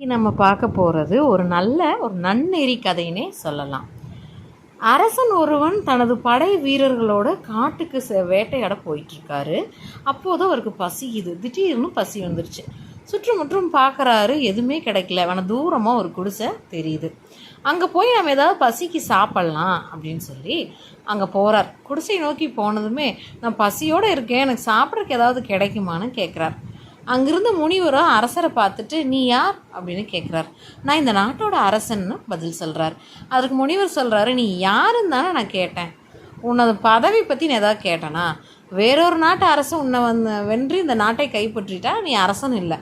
நம்ம பார்க்க போகிறது ஒரு நல்ல ஒரு நன்னெறி கதையினே சொல்லலாம். அரசன் ஒருவன் தனது படை வீரர்களோட காட்டுக்கு வேட்டையாட போயிட்டுருக்காரு. அப்போது அவருக்கு பசிக்குது திடீர்னு பசி வந்துருச்சு. சுற்றுமுற்றும் பார்க்குறாரு எதுவுமே கிடைக்கல. வேணால் தூரமாக ஒரு குடிசை தெரியுது. அங்கே போய் நம்ம ஏதாவது பசிக்கு சாப்பிட்லாம் அப்படின்னு சொல்லி அங்கே போகிறார் குடிசை நோக்கி போனதுமே நான் பசியோடு இருக்கேன் எனக்கு சாப்பிட்றதுக்கு ஏதாவது கிடைக்குமான்னு கேட்குறார் அங்கிருந்த முனிவரும் அரசரை பார்த்துட்டு நீ யார்? அப்படின்னு கேட்குறாரு நான் இந்த நாட்டோட அரசன்னு பதில் சொல்கிறார் அதற்கு முனிவர் சொல்கிறாரு நீ யாருன்னு தானே நான் கேட்டேன். உன்னது பதவி பற்றி நான் ஏதாவது கேட்டேனா? வேறொரு நாட்டு அரசன் உன்னை வந்து வென்று இந்த நாட்டை கைப்பற்றிட்டா? நீ அரசன் இல்லை.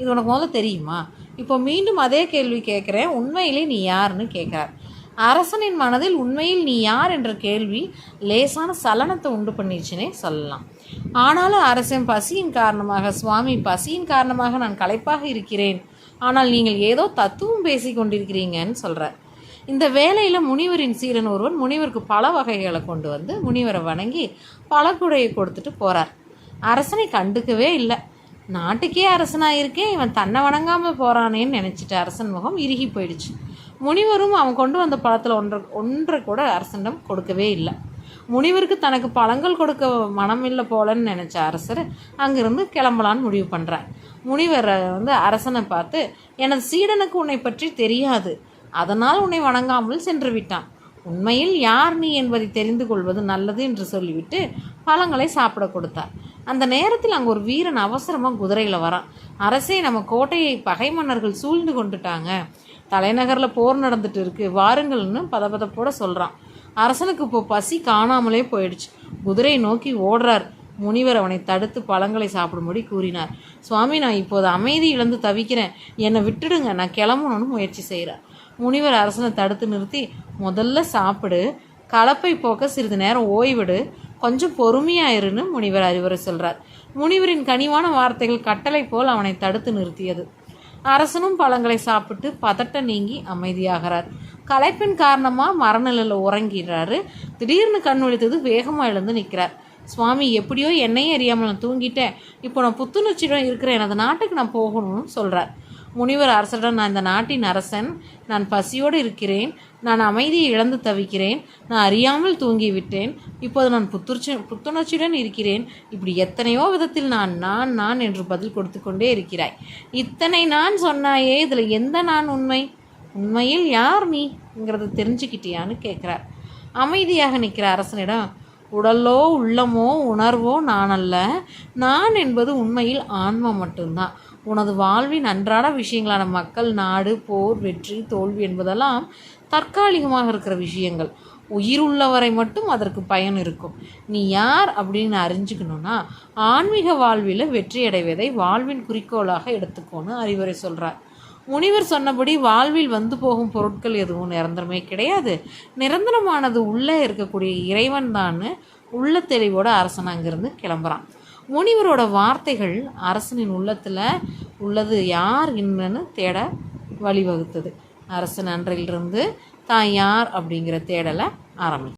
இது உனக்கு முதல்ல தெரியுமா? இப்போ மீண்டும் அதே கேள்வி கேட்குறேன் உண்மையிலே நீ யாருன்னு கேட்குறார் அரசனின் மனதில் உண்மையில் நீ யார் என்ற கேள்வி லேசான சலனத்தை உண்டு பண்ணிடுச்சுனே சொல்லலாம். ஆனாலும் அரசன் பசியின் காரணமாக சுவாமி பசியின் காரணமாக நான் களைப்பாக இருக்கிறேன். ஆனால் நீங்கள் ஏதோ தத்துவம் பேசி கொண்டிருக்கிறீங்கன்னு சொல்கிறார் இந்த வேலையில் முனிவரின் சீரன் ஒருவன் முனிவருக்கு பல வகைகளை கொண்டு வந்து முனிவரை வணங்கி பழக்குடையை கொடுத்துட்டு போகிறார் அரசனை கண்டுக்கவே இல்லை. நாட்டுக்கே அரசனாக இருக்கேன் இவன் தன்னை வணங்காமல் போகிறானேன்னு நினச்சிட்டு அரசன் முகம் இறுகி போயிடுச்சு. முனிவரும் அவன் கொண்டு வந்த பழத்தில் ஒன்றை ஒன்றை கூட அரசனிடம் கொடுக்கவே இல்லை. முனிவருக்கு தனக்கு பழங்கள் கொடுக்க மனமில்லை போலன்னு நினச்ச அரசர் அங்கிருந்து கிளம்பலான்னு முடிவு பண்ணுறார் முனிவர் வந்து அரசனை பார்த்து எனது சீடனுக்கு உன்னை பற்றி தெரியாது. அதனால் உன்னை வணங்காமல் சென்று விட்டான். உண்மையில் யார் நீ என்பதை தெரிந்து கொள்வது நல்லது என்று சொல்லிவிட்டு பழங்களை சாப்பிட கொடுத்தார். அந்த நேரத்தில் அங்கே ஒரு வீரன் அவசரமாக குதிரையில் வரான். அரசே நம்ம கோட்டையை பகை மன்னர்கள் சூழ்ந்து கொண்டுட்டாங்க. தலைநகரில் போர் நடந்துட்டு இருக்கு. வாருங்கள்னு பதபதப்போட சொல்கிறான் அரசனுக்கு இப்போ பசி காணாமலே போயிடுச்சு. குதிரை நோக்கி ஓடுறார். முனிவர் அவனை தடுத்து பழங்களை சாப்பிடும்படி கூறினார். சுவாமி நான் இப்போது அமைதி இழந்து தவிக்கிறேன். என்னை விட்டுடுங்க. நான் கிளம்பணும்னு முயற்சி செய்கிறார் முனிவர் அரசனை தடுத்து நிறுத்தி முதல்ல சாப்பிடு. கலப்பை போக்க சிறிது நேரம் ஓய்விடு. கொஞ்சம் பொறுமையாயிருன்னு முனிவர் அறிவுரை சொல்கிறார் முனிவரின் கனிவான வார்த்தைகள் கட்டளை போல் அவனை தடுத்து நிறுத்தியது. அரசனும் பழங்களை சாப்பிட்டு பதட்ட நீங்கி அமைதியாகிறார். களைப்பின் காரணமாக மரநிலையில் உறங்கிறாரு திடீர்னு கண் விழித்தது வேகமாக எழுந்து நிற்கிறார். சுவாமி எப்படியோ என்னையே அறியாமல் நான் தூங்கிட்டேன். இப்போ நான் புத்துணர்ச்சியுடன் இருக்கிற எனது நாட்டுக்கு நான் போகணும்னு சொல்கிறார் முனிவர் அரசரிடம் நான் இந்த நாட்டின் அரசன். நான் பசியோடு இருக்கிறேன். நான் அமைதியை இழந்து தவிக்கிறேன். நான் அறியாமல் தூங்கிவிட்டேன். இப்போது நான் புத்துணர்ச்சி புத்துணர்ச்சியுடன் இருக்கிறேன். இப்படி எத்தனையோ விதத்தில் நான் நான் நான் என்று பதில் கொடுத்து கொண்டே இருக்கிறாய். இத்தனை நான் சொன்னாயே இதில் எந்த நான் உண்மை? உண்மையில் யார் நீங்கிறத தெரிஞ்சுக்கிட்டியான்னு கேட்குறார். அமைதியாக நிற்கிற அரசனிடம் உடலோ உள்ளமோ உணர்வோ நான் அல்ல. நான் என்பது உண்மையில் ஆன்மா மட்டும்தான். உனது வாழ்வின் அன்றாட விஷயங்களான மக்கள் நாடு போர் வெற்றி தோல்வி என்பதெல்லாம் தற்காலிகமாக இருக்கிற விஷயங்கள். உயிர் உள்ளவரை மட்டும் அதற்கு பயன் இருக்கும். நீ யார் அப்படின்னு அறிஞ்சுக்கணுன்னா ஆன்மீக வாழ்வில் வெற்றி அடைவதை வாழ்வின் குறிக்கோளாக எடுத்துக்கோன்னு அறிவுரை சொல்கிறார் முனிவர் சொன்னபடி வாழ்வில் வந்து போகும் பொருட்கள் எதுவும் நிரந்தரமே கிடையாது. நிரந்தரமானது உள்ளே இருக்கக்கூடிய இறைவன் தான் உள்ள தெளிவோட அரசன் அங்கிருந்து கிளம்புறான். முனிவரோட வார்த்தைகள் அரசனின் உள்ளத்தில் உள்ளது யார் என்னன்னு தேட வழிவகுத்தது. அரசன் அன்றையிலிருந்து தான் யார் அப்படிங்கிற தேடலை ஆரம்பிச்சு